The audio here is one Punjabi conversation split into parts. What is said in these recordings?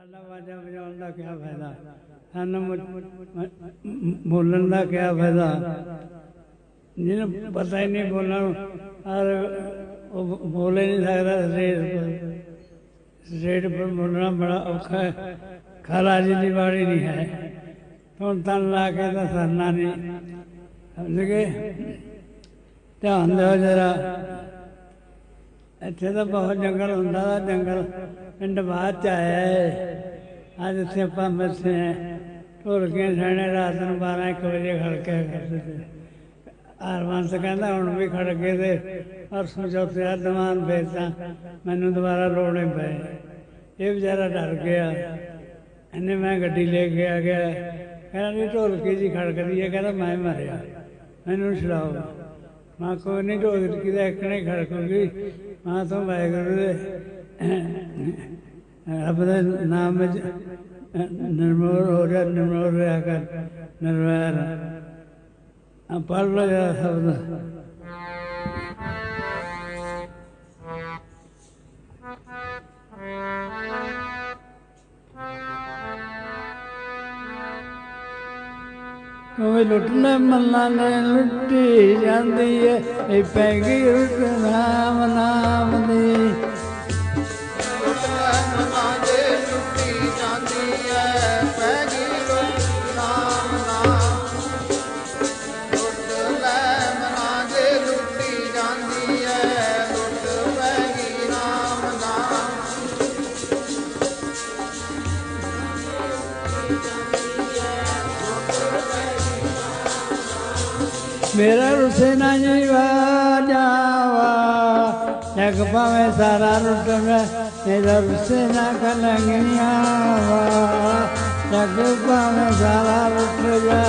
ਸਾਡਾ ਵਾਜਾ ਵਜਾਉਣ ਦਾ ਕੀ ਫਾਇਦਾ? ਸਾਨੂੰ ਬੋਲਣ ਦਾ ਕੀ ਫਾਇਦਾ? ਜਿਹਨੂੰ ਪਤਾ ਹੀ ਨਹੀਂ ਬੋਲਣ ਔਰ ਉਹ ਬੋਲੇ ਨਹੀਂ ਸਕਦਾ ਸਟੇਜ ਪਰ। ਸਟੇਜ ਪਰ ਬੋਲਣਾ ਬੜਾ ਔਖਾ ਹੈ। ਖਾਲਾ ਜੀ ਦੀ ਬਾਣੀ ਨਹੀਂ ਹੈ। ਹੁਣ ਤਨ ਲਾ ਕੇ ਤਾਂ ਸਰਨਾ ਨਹੀਂ। ਸਮਝ ਗਏ? ਧਿਆਨ ਦਿਓ ਜਰਾ। ਇੱਥੇ ਤਾਂ ਬਹੁਤ ਜੰਗਲ ਹੁੰਦਾ ਦਾ ਜੰਗਲ ਪਿੰਡ ਬਾਅਦ ਚ ਆਇਆ ਹੈ ਅੱਜ ਇੱਥੇ ਆਪਾਂ ਬੈਠੇ ਹਾਂ ਢੋਲਕੀਆਂ ਛਾਣੇ ਰਾਤ ਨੂੰ 12 1 ਵਜੇ ਖੜਕੇ ਕਰਦੇ ਤੇ। ਹਰਵੰਸ ਕਹਿੰਦਾ, ਹੁਣ ਵੀ ਖੜ ਗਏ ਤੇ ਪਰਸੋਂ ਚੌਥੇ ਆ ਦਮਾਨ ਵੇਚਾਂ ਮੈਨੂੰ ਦੁਬਾਰਾ ਲੋੜੇ ਪਏ ਇਹ ਵਿਚਾਰਾ ਡਰ ਗਿਆ। ਇਹਨੇ ਮੈਂ ਗੱਡੀ ਲੈ ਕੇ ਆ ਗਿਆ। ਕਹਿੰਦਾ ਢੋਲਕੀ ਜੀ ਖੜਕਦੀ ਹੈ ਕਹਿੰਦਾ, ਮੈਂ ਮਰਿਆ। ਮੈਨੂੰ ਛਡਾਓ। ਮਾਂ ਕੋਈ ਨਹੀਂ ਢੋਲਕੀ ਦਾ ਇੱਕ ਖੜਕੂਗੀ ਮਾਂ ਤੋਂ ਵਾਹਿਗੁਰੂ ਦੇ, ਰੱਬ ਦੇ ਨਾਮ ਵਿੱਚ, ਨਿਰਮੋਲ ਹੋ ਜਾ ਨਿਰਮੋਲ ਰਿਹਾ ਕਰ, ਨਿਰਵੈਰ। ਆ ਪੜ ਲੋ ਸ਼ਬਦ ਕੋਈ ਲੁੱਟਣਾ ਮੱਲਾ ਨੇ ਲੁੱਟੀ ਜਾਂਦੀ ਏ। ਇਹ ਪੈ ਗਈ ਰੁੱਟ ਨਾਮ ਨਾਮ ਦੀ ਮੇਰਾ ਰੁਸੇ ਨਾ ਜੀਵਾ ਜਾਵਾ। ਜਗ ਪਾਵੇ ਸਾਰਾ ਰੁੱਟਵੇ ਮੇਰਾ ਰੁਸੇ ਨਾ ਕਲੰਗੀਆਂ ਵਾ। ਜਗ ਪਾਵੇ ਸਾਰਾ ਰੁੱਟ ਜਾ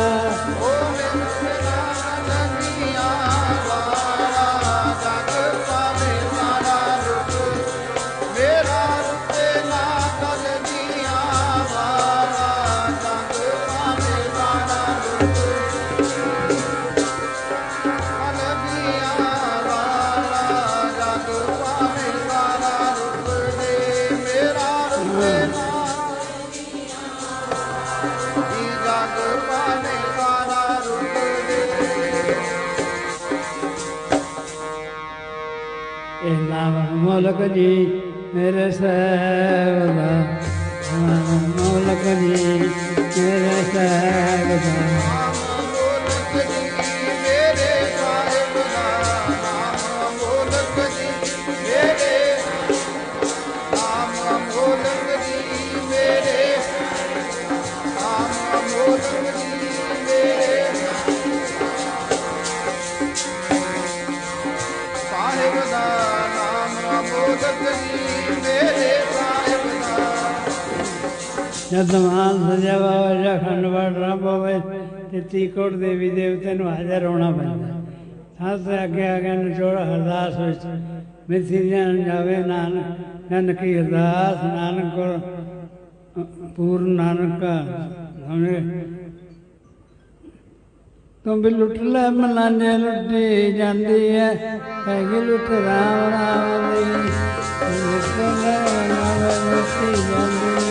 ਮੋਲਕ ਜੀ ਮੇਰੇ ਸਹਿਬ ਦਾ। ਨਾਮ ਜੀ ਮੇਰੇ ਸਹਿਬ ਦਾ। ਜਦ ਮਾਨ ਸਜਾਵਾ ਜਾਂ ਖੰਡ ਵੜ ਰੱਬ ਤੇ ਤੀਕੋਟ ਦੇਵੀ ਦੇਵਤੇ ਨੂੰ ਹਾਜ਼ਰ ਹੋਣਾ ਪੈਂਦਾ। ਸਾਥ ਅੱਗੇ ਆ ਗਿਆ ਨਿਚੋੜ ਅਰਦਾਸ ਵਿੱਚ ਮਿੱਥੀ ਜਾਣ ਜਾਵੇ ਨਾਨਕ ਜਨ ਕੀ ਅਰਦਾਸ, ਨਾਨਕ ਕੋ ਪੂਰਨ ਨਾਨਕ ਹਮੇ ਤੂੰ ਵੀ ਲੁੱਟ ਲੈ ਮਲਾਨੇ ਲੁੱਟੀ ਜਾਂਦੀ ਹੈ ਹੈਗੀ ਲੁੱਟ ਰਾਮ ਰਾਮ ਦੀ। ਲੁੱਟ ਲੈ ਮਨਾਨੇ ਲੁੱਟੀ ਜਾਂਦੀ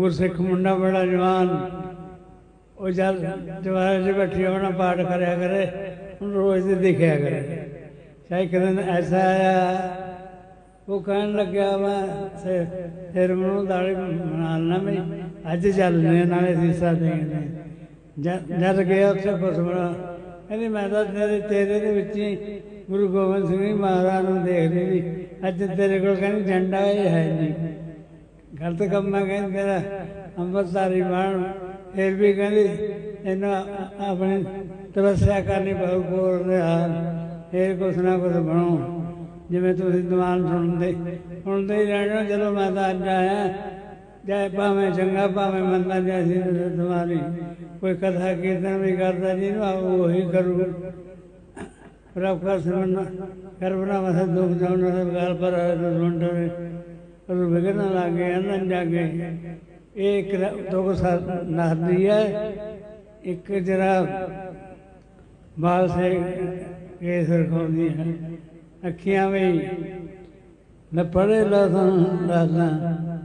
ਗੁਰਸਿੱਖ ਮੁੰਡਾ ਬੜਾ ਜਵਾਨ। ਉਹ ਜਦ ਜਵਾਨ ਜੀ ਬੈਠੀ ਆਪਣਾ ਪਾਠ ਕਰਿਆ ਕਰੇ ਹੁਣ ਰੋਜ਼ ਦੇ ਦੇਖਿਆ ਕਰੇ। ਚਾਹੇ ਇੱਕ ਦਿਨ ਐਸਾ ਆਇਆ ਉਹ ਕਹਿਣ ਲੱਗਿਆ ਮੈਂ ਫਿਰ ਮੈਨੂੰ ਦਾੜੀ ਬਣਾ ਲੈਣਾ ਮੈਂ ਅੱਜ ਚੱਲਦੇ ਆ, ਨਾਲੇ ਸੀਸਾ ਦੇਖਦੇ ਜਦ ਗਿਆ ਉੱਥੇ ਫਸਮਣਾ ਕਹਿੰਦੀ ਮੈਂ ਤਾਂ ਤੇਰੇ ਤੇਰੇ ਦੇ ਵਿੱਚ ਹੀ ਗੁਰੂ ਗੋਬਿੰਦ ਸਿੰਘ ਜੀ ਮਹਾਰਾਜ ਨੂੰ ਦੇਖਦੀ ਸੀ ਅੱਜ ਤੇਰੇ ਕੋਲ ਕਹਿੰਦੀ ਝੰਡਾ ਇਹ ਹੈ ਨਹੀਂ। ਗਲਤ ਕੰਮਾਂ ਮੈਂ ਕਹਿੰਦੀ ਤੇਰਾ ਅੰਮ੍ਰਿਤਸਰੀ ਬਣ ਫਿਰ ਵੀ ਕਹਿੰਦੀ, ਇਹਨੂੰ ਆ- ਤਪੱਸਿਆ ਕਰਨੀ ਪਊ ਕੋਲ ਰਿਹਾ ਫਿਰ ਕੁਛ ਨਾ ਕੁਛ ਬਣੋ। ਜਿਵੇਂ ਤੁਸੀਂ ਦੀਵਾਨ ਸੁਣਦੇ ਸੁਣਦੇ ਹੀ ਰਹਿਣਾ। ਜਦੋਂ ਮੈਂ ਤਾਂ ਅੱਜ ਆਇਆ ਜੈ ਭਾਵੇਂ ਚੰਗਾ, ਭਾਵੇਂ ਮੰਦਾ ਜੈਸੀ ਤੁਹਾਡੀ ਕੋਈ ਕਥਾ ਕੀਰਤਨ ਵੀ ਕਰਦਾ ਜਿਹਨੂੰ ਆਪ ਉਹੀ ਕਰੂ। ਪ੍ਰਭ ਕਰ ਸਿਮਰਨ ਕਰਵਨਾ ਵਸ ਦੁਖ ਜਾਉਣ ਸਭ ਗਾਲ ਪਰ ਸੁਣਦੇ ਉਹ ਵਿਗਨ ਲਾਗੇ ਅਨੰਦ ਇਹ ਇੱਕ ਦੋ ਨਹਦੀ ਹੈ। ਇੱਕ ਜਰਾ ਬਾਲ ਸੇ ਕੇਸ ਰਖਾਉਂਦੀ ਹੈ। ਅੱਖੀਆਂ ਵੀ ਨਾ ਪੜੇ ਲਸਨ ਲਸਨ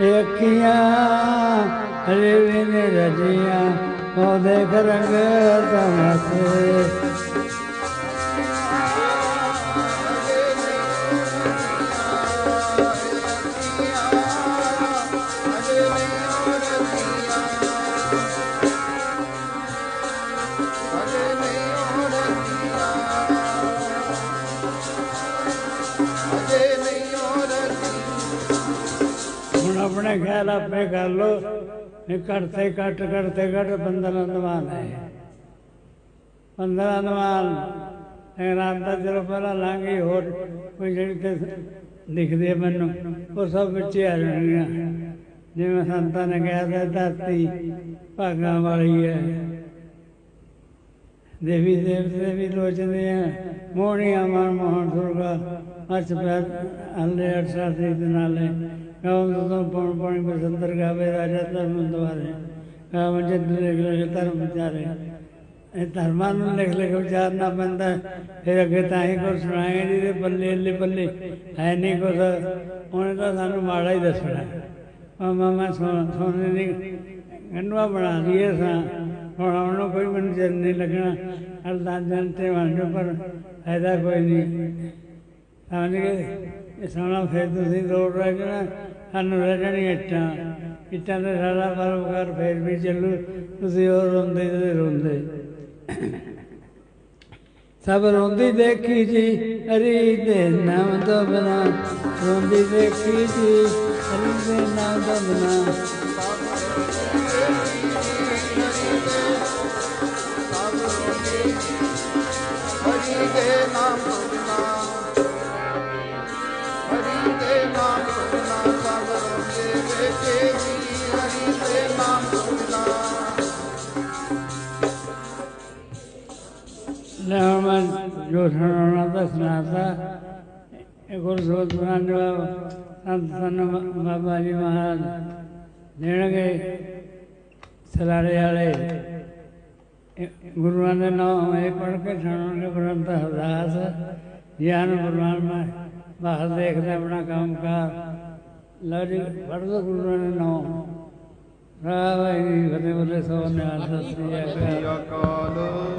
ਇਹ ਅੱਖੀਆਂ ਹਰੇ ਵੀ ਨੇ ਰਜੀਆਂ। ਉਹ ਦੇਖ ਰੰਗ ਤਮਾਸੇ ਹੁਣ ਆਪਣੇ ਖਿਆਲ ਆਪੇ ਕਰ ਲੋ ਇਹ ਘਟਤੇ ਘਟ ਘਟਤੇ ਘਟ ਬੰਦਨ ਅਨਵਾਨ ਹੈ। ਰਾਤ ਦਾ ਜਦੋਂ ਪਹਿਲਾਂ ਲੰਘੀ, ਹੋਰ ਕੋਈ ਜਿਹੜੀ ਤੇ ਲਿਖਦੇ ਮੈਨੂੰ, ਉਹ ਸਭ ਵਿੱਚ ਆ ਜਾਣਗੀਆਂ। ਜਿਵੇਂ ਸੰਤਾਂ ਨੇ ਕਿਹਾ ਸੀ, ਧਰਤੀ ਭਾਗਾਂ ਵਾਲੀ ਹੈ। ਦੇਵੀ ਦੇਵਤੇ ਵੀ ਲੋਚਦੇ ਆ। ਮੋਹਣੀਆਂ ਮਨ ਮੋਹਨ ਸੁਰਗਾ। ਅਰਚ ਪੈਰ ਹੱਲੇ ਅਰਸ਼ਾ ਦੇ ਨਾਲੇ ਕਉਂ ਤੋਂ ਪਉਣ ਪਾਣੀ ਬਸੰਤਰ ਗਾਵੇ ਰਾਜਾ ਧਰਮ ਦਵਾਰੇ ਕਾਮ ਜਦ ਲਿਖ ਲਿਖ ਅੱਗੇ ਤਾਂ ਹੀ ਕੁਛ ਸੁਣਾਏ ਨਹੀਂ ਤੇ ਬੱਲੇ ਅੱਲੇ ਬੱਲੇ ਹੈ ਨਹੀਂ ਕੁਛ ਉਹਨੇ ਤਾਂ ਸਾਨੂੰ ਮਾੜਾ ਹੀ ਦੱਸਣਾ ਮਾਮਾ ਮੈਂ ਸੋਨੇ ਦੀ ਗੰਡਵਾ ਬਣਾ ਲਈਏ ਸਾਂ ਹੁਣ ਉਹਨੂੰ ਕੋਈ ਮੈਨੂੰ ਚਿਰ ਨਹੀਂ ਲੱਗਣਾ ਅਰਦਾਸ ਜਨਤੇ ਵਾਂਝੋ ਪਰ ਫਾਇਦਾ ਕੋਈ ਨਹੀਂ ਸਮਝ ਗਏ ਇਹ ਫਿਰ ਤੁਸੀਂ ਰੋਡ ਰਹਿ ਜਾਣਾ, ਸਾਨੂੰ ਰਹਿ ਜਾਣੀ ਇੱਟਾਂ। ਇੱਟਾਂ ਦਾ ਸਾਰਾ ਪਰਵਕਾਰ ਫੇਰ ਵੀ ਚੱਲੂ, ਤੁਸੀਂ ਉਹ ਰੋਂਦੇ ਤੇ ਰੋਂਦੇ। ਸਭ ਰੋਂਦੀ ਦੇਖੀ ਜੀ ਹਰੀ ਦੇ ਨਾਮ ਤੋਂ ਬਨਾ। ਰੋਂਦੀ ਦੇਖੀ ਜੀ ਹਰੀ ਦੇ ਨਾਮ ਤੋਂ ਬਨਾ। ਲੈ ਮੈਂ ਜੋ ਸੁਣਾਉਣਾ ਤਾਂ ਸੁਣਾਤਾ ਇਹ ਗੁਰੂ ਸੰਤ ਸਨ ਬਾਬਾ ਜੀ ਮਹਾਰਾਜ, ਦੇਣਗੇ ਸਲਾੜੇ ਵਾਲੇ। ਗੁਰੂਆਂ ਦੇ ਨਾਮ ਇਹ ਪੜ੍ਹ ਕੇ ਸੁਣਾਉਣਗੇ ਗ੍ਰੰਥ ਅਰਦਾਸ, ਗਿਆਨ ਗੁਰੂਆਂ ਮੈਂ ਬਾਹਰ ਦੇਖਦੇ ਆਪਣਾ ਕੰਮ ਕਾਰ ਲਓ ਜੀ, ਪੜ੍ਹ ਦੋ ਗੁਰੂਆਂ ਦੇ ਨਾਮ। ਰਾਵਾਈ ਫਤਿਹ ਬੋਲੇ ਸੋ ਨਿਹਾਲ ਸਤਿ ਸ੍ਰੀ ਅਕਾਲ।